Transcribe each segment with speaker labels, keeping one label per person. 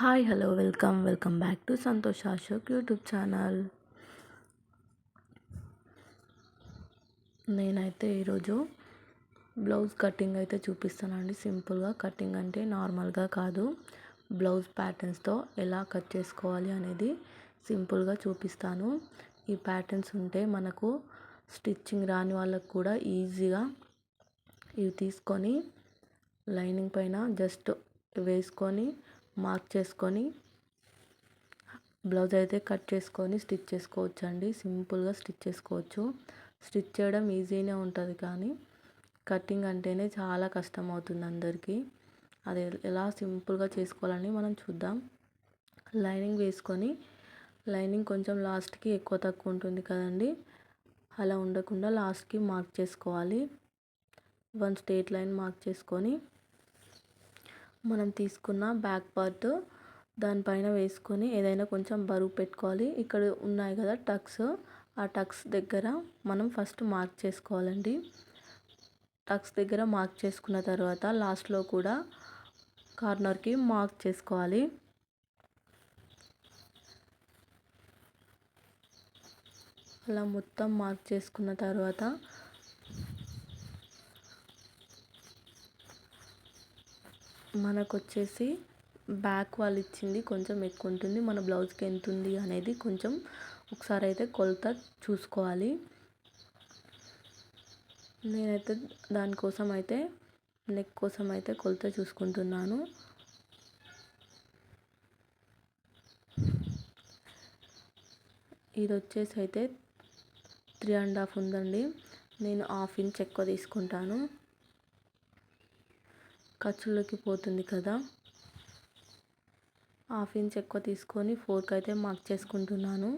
Speaker 1: Hi hello welcome welcome back to Santosh Ashok YouTube channel నేనైతే ఈరోజు blouse cutting అయితే చూపిస్తానండి. సింపుల్గా కటింగ్ అంటే నార్మల్గా కాదు. బ్లౌజ్ ప్యాటర్న్స్తో ఎలా కట్ చేసుకోవాలి అనేది సింపుల్గా చూపిస్తాను. ఈ ప్యాటర్న్స్ ఉంటే మనకు స్టిచ్చింగ్ రాని వాళ్ళకు కూడా ఈజీగా ఇవి తీసుకొని లైనింగ్ పైన జస్ట్ వేసుకొని మార్క్ చేసుకొని బ్లౌజ్ అయితే కట్ చేసుకొని స్టిచ్ చేసుకోవచ్చు అండి సింపుల్గా స్టిచ్ చేసుకోవచ్చు. స్టిచ్ చేయడం ఈజీనే ఉంటుంది కానీ కటింగ్ అంటేనే చాలా కష్టం అవుతుంది అందరికీ. అది ఎలా సింపుల్గా చేసుకోవాలని మనం చూద్దాం. లైనింగ్ వేసుకొని లైనింగ్ కొంచెం లాస్ట్కి ఎక్కువ తక్కువ ఉంటుంది కదండి. అలా ఉండకుండా లాస్ట్కి మార్క్ చేసుకోవాలి. వన్ స్ట్రేట్ లైన్ మార్క్ చేసుకొని మనం తీసుకున్న బ్యాక్ పార్ట్ దానిపైన వేసుకొని ఏదైనా కొంచెం బరువు పెట్టుకోవాలి. ఇక్కడ ఉన్నాయి కదా టక్స్. ఆ టక్స్ దగ్గర మనం ఫస్ట్ మార్క్ చేసుకోవాలండి. టక్స్ దగ్గర మార్క్ చేసుకున్న తర్వాత లాస్ట్లో కూడా కార్నర్కి మార్క్ చేసుకోవాలి. అలా మొత్తం మార్క్ చేసుకున్న తర్వాత మనకు వచ్చేసి బ్యాక్ వాళ్ళు ఇచ్చింది కొంచెం ఎక్కువ ఉంటుంది మన బ్లౌజ్కి ఎంత ఉంది అనేది కొంచెం ఒకసారి అయితే కొలత చూసుకోవాలి. నేనైతే దానికోసం అయితే నెక్ కోసం అయితే కొలత చూసుకుంటున్నాను. ఇది వచ్చేసి అయితే త్రీ అండ్ హాఫ్ ఉందండి. నేను హాఫ్ ఇంచ్ ఎక్కువ తీసుకుంటాను. ఖర్చులోకి పోతుంది కదా. హాఫ్ ఇంచ్ ఎక్కువ తీసుకొని ఫోర్క్ అయితే మార్క్ చేసుకుంటున్నాను.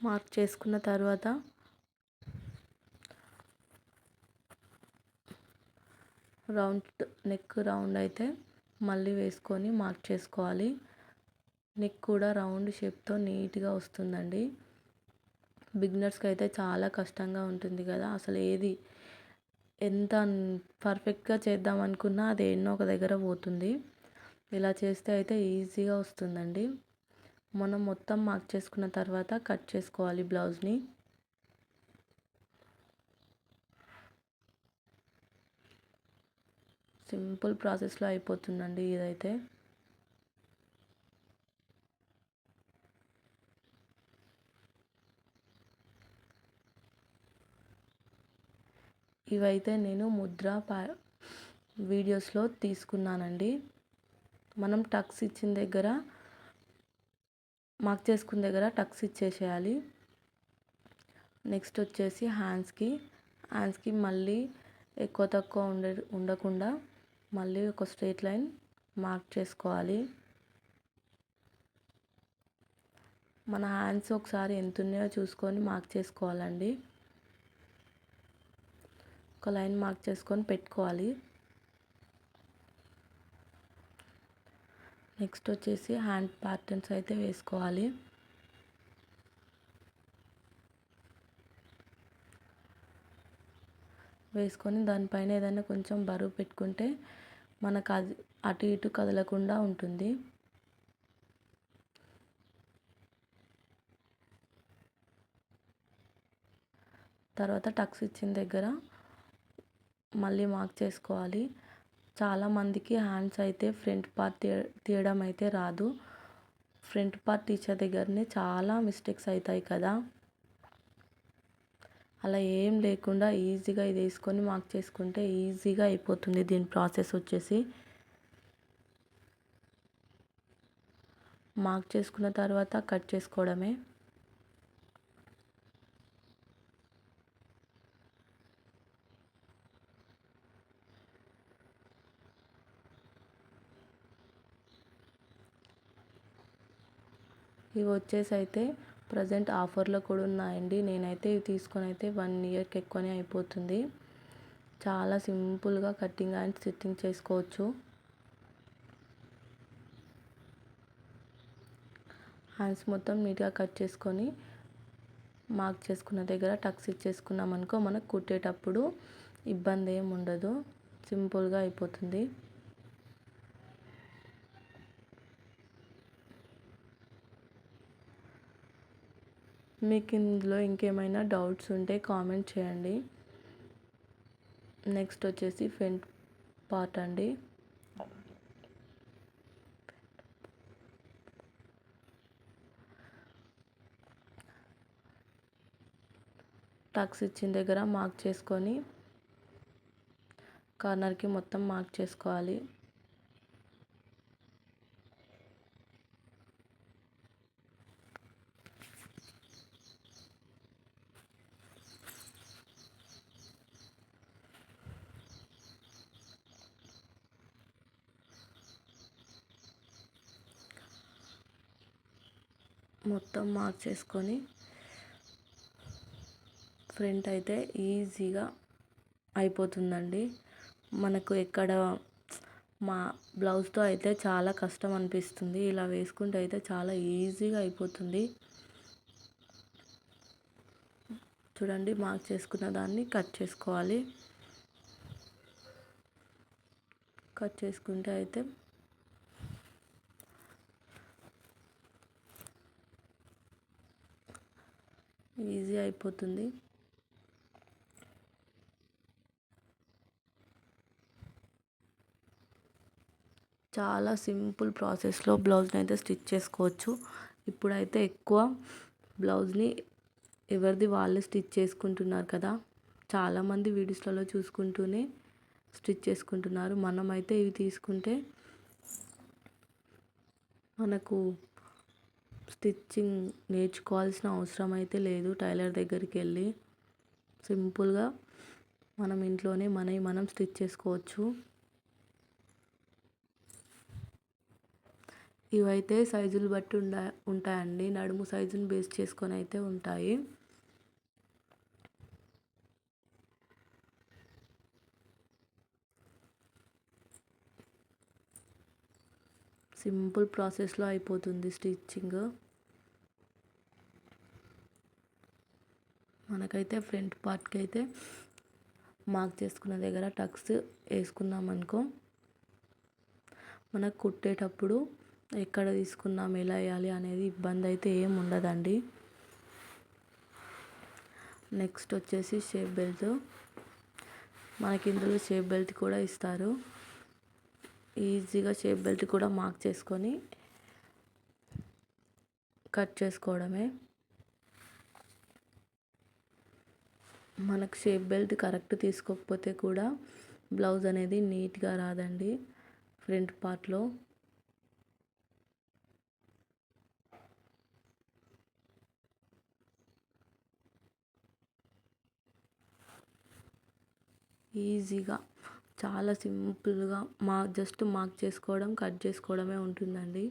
Speaker 1: మార్క్ చేసుకున్న తర్వాత రౌండ్ నెక్ రౌండ్ అయితే మళ్ళీ వేసుకొని మార్క్ చేసుకోవాలి. నెక్ కూడా రౌండ్ షేప్తో నీట్గా వస్తుందండి. బిగినర్స్కి అయితే చాలా కష్టంగా ఉంటుంది కదా! అసలు ఏది ఎంత పర్ఫెక్ట్గా చేద్దాం అనుకున్నా అది ఎన్నో ఒక దగ్గర పోతుంది. ఇలా చేస్తే అయితే ఈజీగా వస్తుందండి. మనం మొత్తం మార్క్ చేసుకున్న తర్వాత కట్ చేసుకోవాలి బ్లౌజ్ని. సింపుల్ ప్రాసెస్లో అయిపోతుందండి ఇదైతే. ఇవైతే నేను ముద్ర వీడియోస్లో తీసుకున్నానండి. మనం టక్స్ ఇచ్చిన దగ్గర మార్క్ చేసుకున్న దగ్గర టక్స్ ఇచ్చేసేయాలి. నెక్స్ట్ వచ్చేసి హ్యాండ్స్కి హ్యాండ్స్కి మళ్ళీ ఎక్కువ తక్కువ ఉండ ఉండకుండా మళ్ళీ ఒక స్ట్రైట్ లైన్ మార్క్ చేసుకోవాలి. మన హ్యాండ్స్ ఒకసారి ఎంత ఉన్నాయో చూసుకొని మార్క్ చేసుకోవాలండి. ఒక లైన్ మార్క్ చేసుకొని పెట్టుకోవాలి. నెక్స్ట్ వచ్చేసి హ్యాండ్ ప్యాటర్న్స్ అయితే వేసుకోవాలి. వేసుకొని దానిపైన ఏదైనా కొంచెం బరువు పెట్టుకుంటే మనకు అది అటు ఇటు కదలకుండా ఉంటుంది. తర్వాత టక్స్ ఇచ్చిన దగ్గర మళ్ళీ మార్క్ చేసుకోవాలి. చాలామందికి హ్యాండ్స్ అయితే ఫ్రంట్ పార్ట్ తీయడం అయితే రాదు. ఫ్రంట్ పార్ట్ టీచర్ దగ్గరనే చాలా మిస్టేక్స్ అవుతాయి కదా. అలా ఏం లేకుండా ఈజీగా ఇది వేసుకొని మార్క్ చేసుకుంటే ఈజీగా అయిపోతుంది దీని ప్రాసెస్ వచ్చేసి. మార్క్ చేసుకున్న తర్వాత కట్ చేసుకోవడమే. ఇవి వచ్చేసి అయితే ప్రజెంట్ ఆఫర్లో కూడా ఉన్నాయండి. నేనైతే ఇవి తీసుకొని అయితే వన్ ఇయర్కి ఎక్కువనే అయిపోతుంది. చాలా సింపుల్గా కటింగ్ అండ్ స్టిచ్చింగ్ చేసుకోవచ్చు. హ్యాండ్స్ మొత్తం నీట్గా కట్ చేసుకొని మార్క్ చేసుకున్న దగ్గర టక్స్ ఇచ్చేసుకున్నాం అనుకో మనకు కుట్టేటప్పుడు ఇబ్బంది ఏమి ఉండదు. సింపుల్గా అయిపోతుంది. మీకు ఇందులో ఇంకేమైనా డౌట్స్ ఉంటే కామెంట్ చేయండి. నెక్స్ట్ వచ్చేసి ఫ్రంట్ పార్ట్ అండి. టక్స్ ఇచ్చిన దగ్గర మార్క్ చేసుకొని కార్నర్కి మొత్తం మార్క్ చేసుకోవాలి. మొత్తం మార్క్ చేసుకొని ఫ్రంట్ అయితే ఈజీగా అయిపోతుందండి. మనకు ఎక్కడ మా బ్లౌజ్తో అయితే చాలా కష్టం అనిపిస్తుంది. ఇలా వేసుకుంటే అయితే చాలా ఈజీగా అయిపోతుంది. చూడండి మార్క్ చేసుకున్న దాన్ని కట్ చేసుకోవాలి. కట్ చేసుకుంటే అయితే అయిపోతుంది చాలా సింపుల్ ప్రాసెస్లో బ్లౌజ్ని అయితే స్టిచ్ చేసుకోవచ్చు. ఇప్పుడైతే ఎక్కువ బ్లౌజ్ని ఎవరిది వాళ్ళే స్టిచ్ చేసుకుంటున్నారు కదా. చాలామంది వీడియోస్లలో చూసుకుంటూనే స్టిచ్ చేసుకుంటున్నారు. మనమైతే ఇవి తీసుకుంటే మనకు స్టిచ్చింగ్ నేర్చుకోవాల్సిన అవసరం అయితే లేదు. టైలర్ దగ్గరికి వెళ్ళి సింపుల్గా మనం ఇంట్లోనే మనవి మనం స్టిచ్ చేసుకోవచ్చు. ఇవైతే సైజులు బట్టి ఉండ ఉంటాయండి. నడుము సైజుని బేస్ చేసుకొని అయితే ఉంటాయి. సింపుల్ ప్రాసెస్లో అయిపోతుంది స్టిచ్చింగ్. మనకైతే ఫ్రంట్ పార్ట్కి అయితే మార్క్ చేసుకున్న దగ్గర టక్స్ వేసుకున్నాం అనుకో మనకు కుట్టేటప్పుడు ఎక్కడ తీసుకున్నాం ఎలా వేయాలి అనేది ఇబ్బంది అయితే ఏం ఉండదండి. నెక్స్ట్ వచ్చేసి షేప్ బెల్ట్. మనకి ఇందులో షేప్ బెల్ట్ కూడా ఇస్తారు. ఈజీగా షేప్ బెల్ట్ కూడా మార్క్ చేసుకొని కట్ చేసుకోవడమే. మనకు షేప్ బెల్ట్ కరెక్ట్ తీసుకోకపోతే కూడా బ్లౌజ్ అనేది నీట్గా రాదండి ఫ్రంట్ పార్ట్లో. ఈజీగా చాలా సింపుల్గా మా జస్ట్ మార్క్ చేసుకోవడం కట్ చేసుకోవడమే ఉంటుందండి.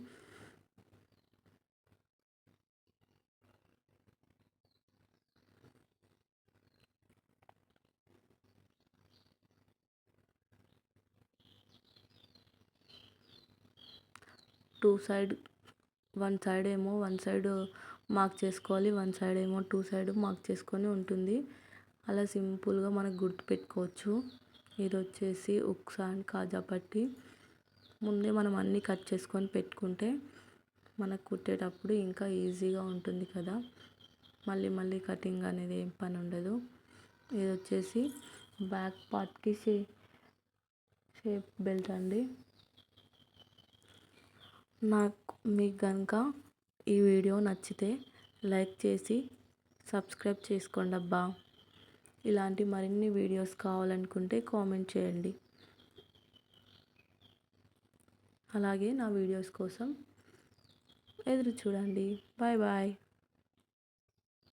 Speaker 1: టూ సైడ్ వన్ సైడ్ ఏమో వన్ సైడ్ మార్క్ చేసుకోవాలి వన్ సైడ్ ఏమో టూ సైడ్ మార్క్ చేసుకొని ఉంటుంది. అలా సింపుల్గా మనకు గుర్తుపెట్టుకోవచ్చు. ఇది వచ్చేసి ఉక్స్ అండ్ కాజా పట్టి. ముందే మనం అన్నీ కట్ చేసుకొని పెట్టుకుంటే మనకు కుట్టేటప్పుడు ఇంకా ఈజీగా ఉంటుంది కదా. మళ్ళీ మళ్ళీ కటింగ్ అనేది ఏం పని ఉండదు. ఇది వచ్చేసి బ్యాక్ పార్ట్కి షే షేప్ బెల్ట్ అండి. నాకు మీకు కనుక ఈ వీడియో నచ్చితే లైక్ చేసి సబ్స్క్రైబ్ చేసుకోండి అబ్బా. ఇలాంటి మరిన్ని వీడియోస్ కావాలనుకుంటే కామెంట్ చేయండి. అలాగే నా వీడియోస్ కోసం ఎదురు చూడండి. Bye bye.